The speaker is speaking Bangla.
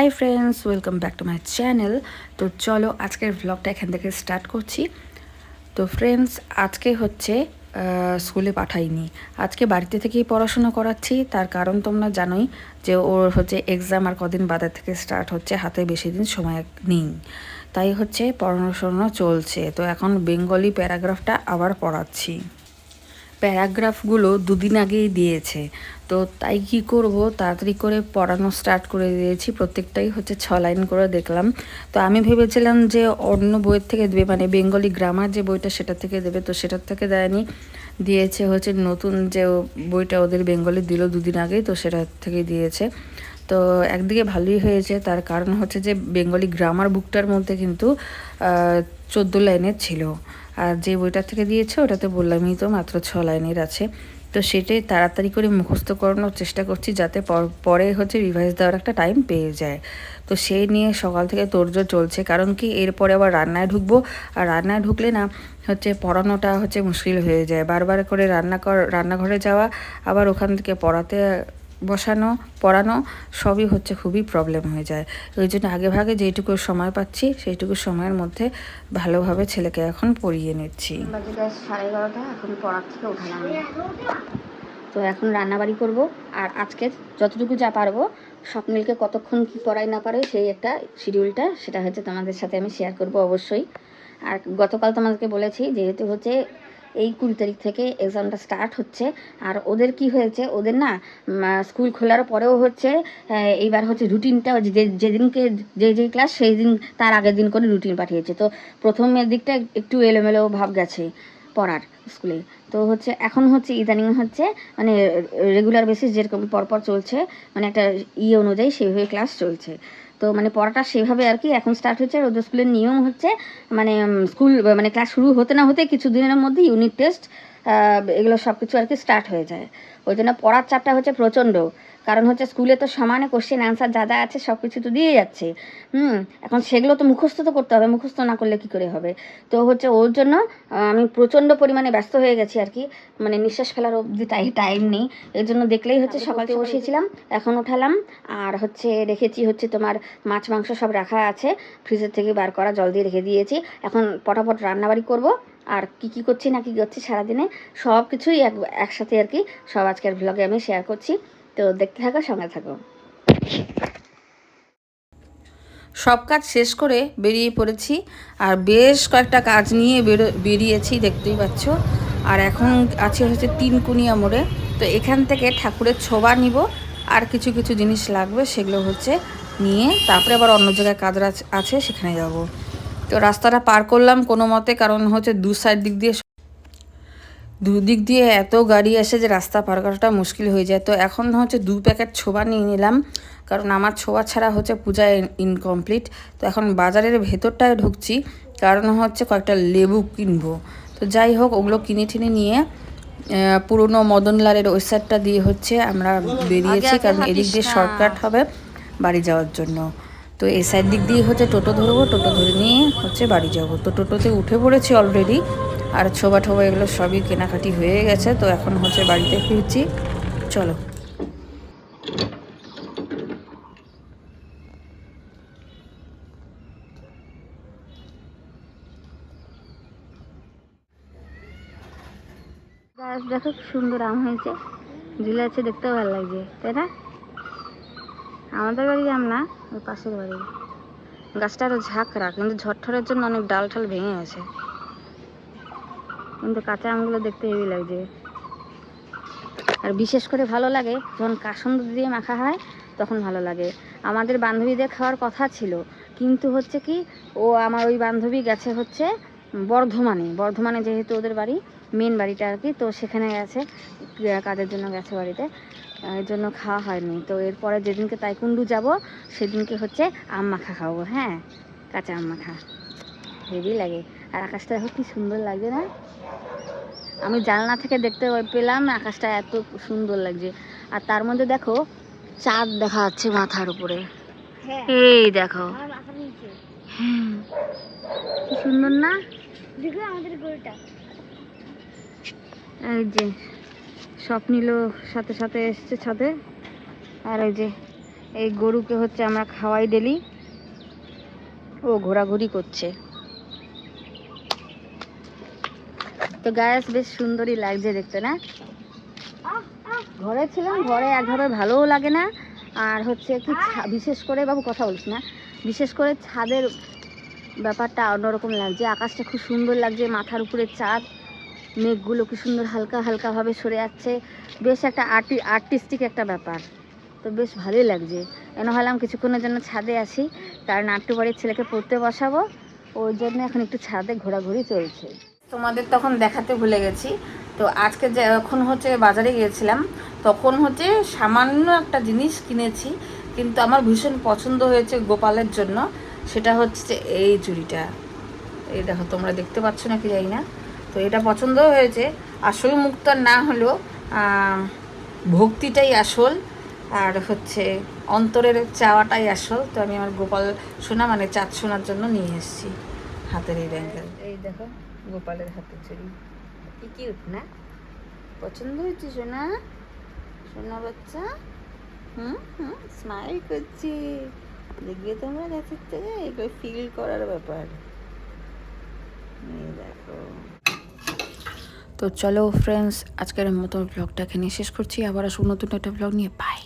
Hi friends welcome back to my channel তো চলো আজকের ব্লগটা এখান থেকে স্টার্ট করছি। তো ফ্রেন্ডস আজকে হচ্ছে স্কুলে পাঠাইনি। আজকে বাড়িতে থেকেই পড়াশোনা করাচ্ছি। তার কারণ তোমরা জানোই যে ওর হচ্ছে এক্সাম আর কদিন বাদে থেকে স্টার্ট হচ্ছে, হাতে বেশি দিন সময় নেই। তাই হচ্ছে পড়াশোনা চলছে। তো এখন বেঙ্গলি প্যারাগ্রাফটা আবার পড়াচ্ছি। প্যারাগ্রাফগুলো দুদিন আগেই দিয়েছে। তো তাই কি করব? তাড়াতাড়ি করে পড়ানো স্টার্ট করে দিয়েছি। প্রত্যেকটাই হচ্ছে ছ লাইন করে দেখলাম। তো আমি ভেবেছিলাম যে অন্য বইয়ের থেকে দেবে মানে বেঙ্গলি গ্রামার যে বইটা সেটা থেকে দেবে, তো সেটার থেকে দেয়নি। দিয়েছে হচ্ছে নতুন যে বইটা ওদের বেঙ্গলি দিল দুদিন আগেই, তো সেটা থেকে দিয়েছে। তো একদিকে ভালোই হয়েছে, তার কারণ হচ্ছে যে বেঙ্গলি গ্রামার বুকটার মধ্যে কিন্তু চোদ্দ লাইনের ছিল। আর যে বইটা থেকে দিয়েছে, ওটাতে বললামই তো মাত্র ছ লাইনের আছে। তো সেটাই তাড়াতাড়ি করে মুখস্থ করানোর চেষ্টা করছি যাতে পর- হচ্ছে রিভাইজ দেওয়ার একটা টাইম পেয়ে যায়। তো সেই নিয়ে সকাল থেকে তোড়জোড় চলছে, কারণ কি এরপরে আবার রান্নায় ঢুকবো। আর রান্নায় ঢুকলে না হচ্ছে পড়ানোটা হচ্ছে মুশকিল হয়ে যায়। বারবার করে রান্না কর, রান্নাঘরে যাওয়া, আবার ওখান থেকে পড়াতে বসানো, পড়ানো সবই হচ্ছে খুবই প্রবলেম হয়ে যায়। ওই জন্য আগে ভাগে যেইটুকু সময় পাচ্ছি, সেইটুকু সময়ের মধ্যে ভালোভাবে ছেলেকে এখন পড়িয়ে নিচ্ছি। সাড়ে এগারোটা, এখন পড়ার থেকে তো এখন রান্নাবাড়ি করব, আর আজকে যতটুকু যা পারব, স্বপ্নিলকে কতক্ষণ কি পড়াই না পারে সেই একটা শিডিউলটা সেটা হচ্ছে তোমাদের সাথে আমি শেয়ার করব অবশ্যই। আর গতকাল তোমাদেরকে বলেছি, যেহেতু হচ্ছে এই কুড়ি তারিখ থেকে এক্সামটা স্টার্ট হচ্ছে। আর ওদের কি হয়েছে? ওদের না স্কুল খোলার পরেও হচ্ছে এইবার হচ্ছে রুটিনটা যে, যেদিনকে, যে যে ক্লাস সেই দিন তার আগের দিন করে রুটিন পাঠিয়েছে। তো প্রথমের দিকটা একটু এলোমেলো ভাব গেছে পড়ার স্কুলে তো হচ্ছে, এখন হচ্ছে ইদানিং হচ্ছে মানে রেগুলার বেসিস যেরকম পরপর চলছে মানে একটা ইয়ে অনুযায়ী সেভাবে ক্লাস চলছে। তো মানে পড়াটা সেভাবে আর কি এখন স্টার্ট হচ্ছে। রোজ স্কুলের নিয়ম হচ্ছে মানে স্কুল মানে ক্লাস শুরু হতে না হতে কিছু দিনের মধ্যে ইউনিট টেস্ট এগুলো সব কিছু আর কি স্টার্ট হয়ে যায়। ওই জন্য পড়ার চাপটা হচ্ছে প্রচণ্ড। কারণ হচ্ছে স্কুলে তো সমানে কোশ্চেন অ্যান্সার যা যা আছে সব কিছু তো দিয়ে যাচ্ছে। হুম এখন সেগুলো তো মুখস্থ তো করতে হবে মুখস্থ না করলে কি করে হবে? তো হচ্ছে ওর জন্য আমি প্রচণ্ড পরিমাণে ব্যস্ত হয়ে গেছি আর কি। মানে নিঃশ্বাস ফেলার অবধি তাই টাইম নেই। এর জন্য দেখলেই হচ্ছে সকালে বসিয়েছিলাম এখন উঠালাম। আর হচ্ছে রেখেছি হচ্ছে তোমার মাছ মাংস সব রাখা আছে। ফ্রিজের থেকে বার করা জল দিয়ে রেখে দিয়েছি। এখন পটাপট রান্নাবাড়ি করব। আর কি কি করছি, না কি করছি সারাদিনে সব কিছুই এক, একসাথে আর কি সব আজকের ব্লগে আমি শেয়ার করছি। তো দেখতে থাকো সঙ্গে থাকো। সব কাজ শেষ করে বেরিয়ে পড়েছি আর বেশ কয়েকটা কাজ নিয়ে বেরো, বেরিয়েছি, দেখতেই পাচ্ছ। আর এখন আছে হচ্ছে তিনকুনিয়া মোড়ে। তো এখান থেকে ঠাকুরের ছোবা নিব। আর কিছু কিছু জিনিস লাগবে, সেগুলো হচ্ছে নিয়ে তারপরে আবার অন্য জায়গায় কাজ আছে, সেখানে যাব। তো রাস্তাটা পার করলাম কোনো মতে কারণ হচ্ছে দু সাইড দিক দিয়ে দুদিক দিয়ে এত গাড়ি আসে যে রাস্তা পার করাটা মুশকিল হয়ে যায়। তো এখন হচ্ছে দু প্যাকেট ছোবা নিয়ে নিলাম কারণ আমার ছোবা ছাড়া হচ্ছে পূজা ইনকমপ্লিট তো এখন বাজারের ভেতরটায় ঢুকছি কারণ হচ্ছে কয়েকটা লেবু কিনবো। তো যাই হোক ওগুলো কিনে টিনে নিয়ে পুরনো মদনলালের ওই সাইডটা দিয়ে হচ্ছে আমরা বেরিয়েছি কারণ এদিক দিয়ে শর্টকাট হবে বাড়ি যাওয়ার জন্য। তো এই সাইড দিক দিয়ে হচ্ছে টোটো ধরবো, টোটো ধরে নিয়ে হচ্ছে বাড়ি যাব। তো টোটোতে উঠে পড়েছি অলরেডি আর ছোবা ঠোবা এগুলো সবই কেনাকাটি হয়ে গেছে, তো এখন হচ্ছে বাড়িতে ফিরছি। চলো। গাছ দেখো সুন্দর আম হয়েছে, ঝুলে আছে দেখতেও ভালো লাগছে, তাই না? আমাদের বাড়ি আম না। ওই পাশের বাড়ি। গাছটা আরও ঝাঁকড়া কিন্তু ঝড়ঠরের জন্য অনেক ডাল ঠাল ভেঙে গেছে। কিন্তু কাঁচা আমগুলো দেখতে হেভি লাগছে। আর বিশেষ করে ভালো লাগে, যখন কাসন্দ দিয়ে মাখা হয়, তখন ভালো লাগে। আমাদের বান্ধবীদের খাওয়ার কথা ছিল, কিন্তু হচ্ছে কি, ও আমার ওই বান্ধবী গেছে হচ্ছে বর্ধমানে। বর্ধমানে যেহেতু ওদের বাড়ি মেন বাড়িটা আর কি, তো সেখানে গেছে কাজের জন্য গেছে বাড়িতে। এর জন্য খাওয়া হয়নি। তো এরপরে যেদিনকে তাইকুন্ডু যাব সেদিনকে হচ্ছে আম মাখা খাব হ্যাঁ? কাঁচা আম মাখা। হেভি লাগে। আর আকাশটা দেখো কি সুন্দর লাগছে না? আমি জানলা থেকে দেখতে পেলাম আকাশটা এত সুন্দর লাগছে। আর তার মধ্যে দেখো চাঁদ দেখা যাচ্ছে মাথার উপরে। এই দেখো। কি সুন্দর না? দেখো আমাদের গরুটা। এই যে স্বপ্নিল সাথে সাথে এসছে ছাদে। আর ওই যে, এই গরুকে হচ্ছে আমরা খাওয়াই ডেলি। ও ঘোরাঘুরি করছে। তো গ্যাস বেশ সুন্দরই লাগছে দেখতে, না? ঘরে ছিলাম, ঘরে একভাবে ভালোও লাগে না। আর হচ্ছে কি বিশেষ করে বাবু কথা বলিস না। বিশেষ করে ছাদের ব্যাপারটা অন্যরকম লাগছে। আকাশটা খুব সুন্দর লাগছে, মাথার উপরে চাঁদ মেঘগুলো কি সুন্দর হালকা হালকাভাবে সরে যাচ্ছে। বেশ একটা আর্টি আর্টিস্টিক একটা ব্যাপার। তো বেশ ভালোই লাগছে। এনে হলাম কিছুক্ষণের জন্য ছাদে আসি কারণ আটটু বাড়ির ছেলেকে পড়তে বসাবো। ওই জন্য এখন একটু ছাদে ঘোরাঘুরি চলছে। তোমাদের তখন দেখাতে ভুলে গেছি। তো আজকে যখন হচ্ছে বাজারে গিয়েছিলাম, তখন হচ্ছে সামান্য একটা জিনিস কিনেছি। কিন্তু আমার ভীষণ পছন্দ হয়েছে গোপালের জন্য। সেটা হচ্ছে এই চুড়িটা। এই দেখো, তোমরা দেখতে পাচ্ছ নাকি জানি না। তো এটা পছন্দ হয়েছে। আসল মুক্তার না হলেও ভক্তিটাই আসল, আর হচ্ছে অন্তরের চাওয়াটাই আসল। তো আমি আমার গোপাল সোনা মানে চাঁদ সোনার জন্য নিয়ে এসেছি হাতের এই ব্যাঙ্গেল। এই দেখো, গোপালের হাতের চুড়ি। কি কিউট না? পছন্দ হয়েছে সোনা? সোনা বাচ্চা? হুম হুম স্মাইল করছি। দেখবে তোমরা গাছের থেকে, এগুলো ফিল করার ব্যাপার। এই দেখো। তো চলো ফ্রেন্ডস আজকের মতো ব্লগটা এখানে শেষ করছি। আবার আসব নতুন একটা ব্লগ নিয়ে। বাই